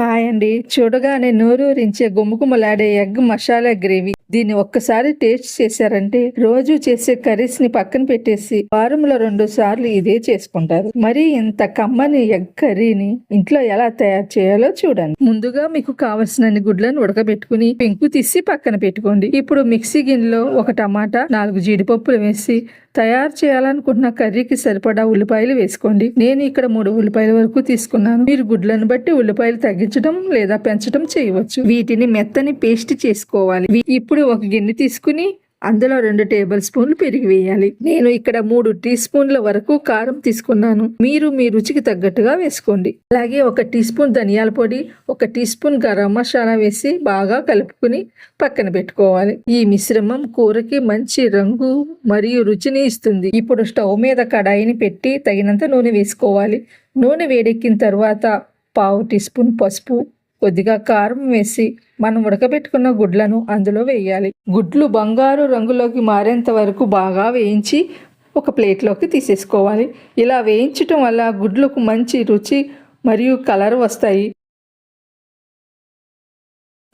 Hi అండి చూడగానే నోరూరించే గుమగుమలాడే ఎగ్ మసాలా గ్రేవీ. దీన్ని ఒక్కసారి టేస్ట్ చేశారంటే రోజు చేసే కర్రీస్ని పక్కన పెట్టేసి వారంలో రెండు సార్లు ఇదే చేసుకుంటారు. మరి ఇంత కమ్మని ఎగ్ కర్రీని ఇంట్లో ఎలా తయారు చేయాలో చూడండి. ముందుగా మీకు కావలసినన్ని గుడ్లను ఉడకబెట్టుకుని పెంకు తీసి పక్కన పెట్టుకోండి. ఇప్పుడు మిక్సీ గిన్నెలో ఒక టమాటా నాలుగు జీడిపప్పులు వేసి తయారు చేయాలనుకుంటున్న కర్రీకి సరిపడా ఉల్లిపాయలు వేసుకోండి. నేను ఇక్కడ మూడు ఉల్లిపాయల వరకు తీసుకున్నాను. మీరు గుడ్లను బట్టి ఉల్లిపాయలు తగ్గించడం లేదా పెంచడం చేయవచ్చు. వీటిని మెత్తని పేస్ట్ చేసుకోవాలి. ఇప్పుడు ఒక గిన్నె తీసుకుని అందులో రెండు టేబుల్ స్పూన్లు పెరిగి వేయాలి. నేను ఇక్కడ మూడు టీ స్పూన్ల వరకు కారం తీసుకున్నాను. మీరు మీ రుచికి తగ్గట్టుగా వేసుకోండి. అలాగే ఒక టీ స్పూన్ ధనియాల పొడి ఒక టీ స్పూన్ గరం మసాలా వేసి బాగా కలుపుకుని పక్కన పెట్టుకోవాలి. ఈ మిశ్రమం కూరకి మంచి రంగు మరియు రుచిని ఇస్తుంది. ఇప్పుడు స్టవ్ మీద కడాయిని పెట్టి తగినంత నూనె వేసుకోవాలి. నూనె వేడెక్కిన తర్వాత పావు టీ స్పూన్ పసుపు కొద్దిగా కారం వేసి మనం ఉడకబెట్టుకున్న గుడ్లను అందులో వేయాలి. గుడ్లు బంగారు రంగులోకి మారేంత వరకు బాగా వేయించి ఒక ప్లేట్లోకి తీసేసుకోవాలి. ఇలా వేయించటం వల్ల గుడ్లకు మంచి రుచి మరియు కలర్ వస్తాయి.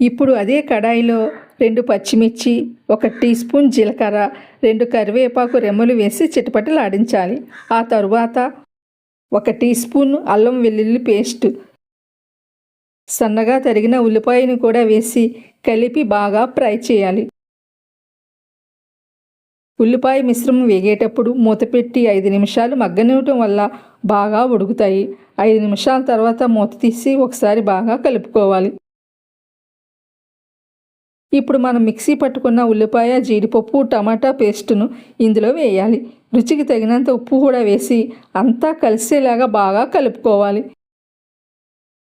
ఇప్పుడు అదే కడాయిలో రెండు పచ్చిమిర్చి ఒక టీ స్పూన్ జీలకర్ర రెండు కరివేపాకు రెమ్మలు వేసి చిటపటలాడించాలి. ఆ తరువాత ఒక టీ స్పూన్ అల్లం వెల్లుల్లి పేస్ట్ సన్నగా తరిగిన ఉల్లిపాయను కూడా వేసి కలిపి బాగా ఫ్రై చేయాలి. ఉల్లిపాయ మిశ్రమం వేగేటప్పుడు మూత పెట్టి ఐదు నిమిషాలు మగ్గనివ్వటం వల్ల బాగా ఉడుకుతాయి. ఐదు నిమిషాల తర్వాత మూత తీసి ఒకసారి బాగా కలుపుకోవాలి. ఇప్పుడు మనం మిక్సీ పట్టుకున్న ఉల్లిపాయ జీడిపప్పు టమాటా పేస్టును ఇందులో వేయాలి. రుచికి తగినంత ఉప్పు కూడా వేసి అంతా కలిసేలాగా బాగా కలుపుకోవాలి.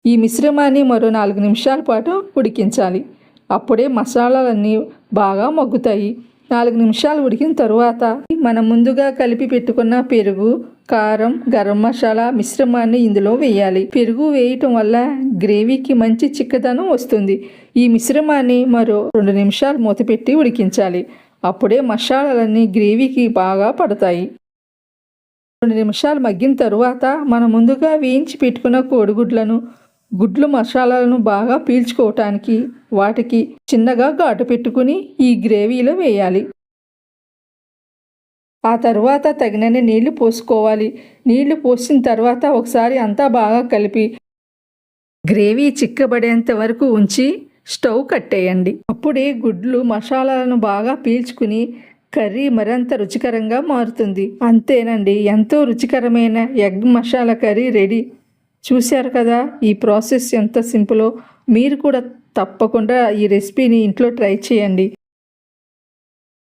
ఈ మిశ్రమాన్ని మరో నాలుగు నిమిషాల పాటు ఉడికించాలి. అప్పుడే మసాలాలన్నీ బాగా మగ్గుతాయి. నాలుగు నిమిషాలు ఉడికిన తరువాత మనం ముందుగా కలిపి పెట్టుకున్న పెరుగు కారం గరం మసాలా మిశ్రమాన్ని ఇందులో వేయాలి. పెరుగు వేయటం వల్ల గ్రేవీకి మంచి చిక్కదనం వస్తుంది. ఈ మిశ్రమాన్ని మరో రెండు నిమిషాలు మూతపెట్టి ఉడికించాలి. అప్పుడే మసాలాలన్నీ గ్రేవీకి బాగా పడతాయి. రెండు నిమిషాలు మగ్గిన తరువాత మనం ముందుగా వేయించి పెట్టుకున్న కోడిగుడ్లను గుడ్లు మసాలాలను బాగా పీల్చుకోవటానికి వాటికి చిన్నగా ఘాటు పెట్టుకుని ఈ గ్రేవీలో వేయాలి. ఆ తర్వాత తగినన్ని నీళ్ళు పోసుకోవాలి. నీళ్ళు పోసిన తర్వాత ఒకసారి అంతా బాగా కలిపి గ్రేవీ చిక్కబడేంత వరకు ఉంచి స్టవ్ కట్టేయండి. అప్పుడే గుడ్లు మసాలాలను బాగా పీల్చుకుని కర్రీ మరింత రుచికరంగా మారుతుంది. అంతేనండి ఎంతో రుచికరమైన ఎగ్ మసాలా కర్రీ రెడీ. చూశారు కదా? ఈ ప్రాసెస్ ఎంత సింపులో. మీరు కూడా తప్పకుండా ఈ రెసిపీని ఇంట్లో ట్రై చేయండి.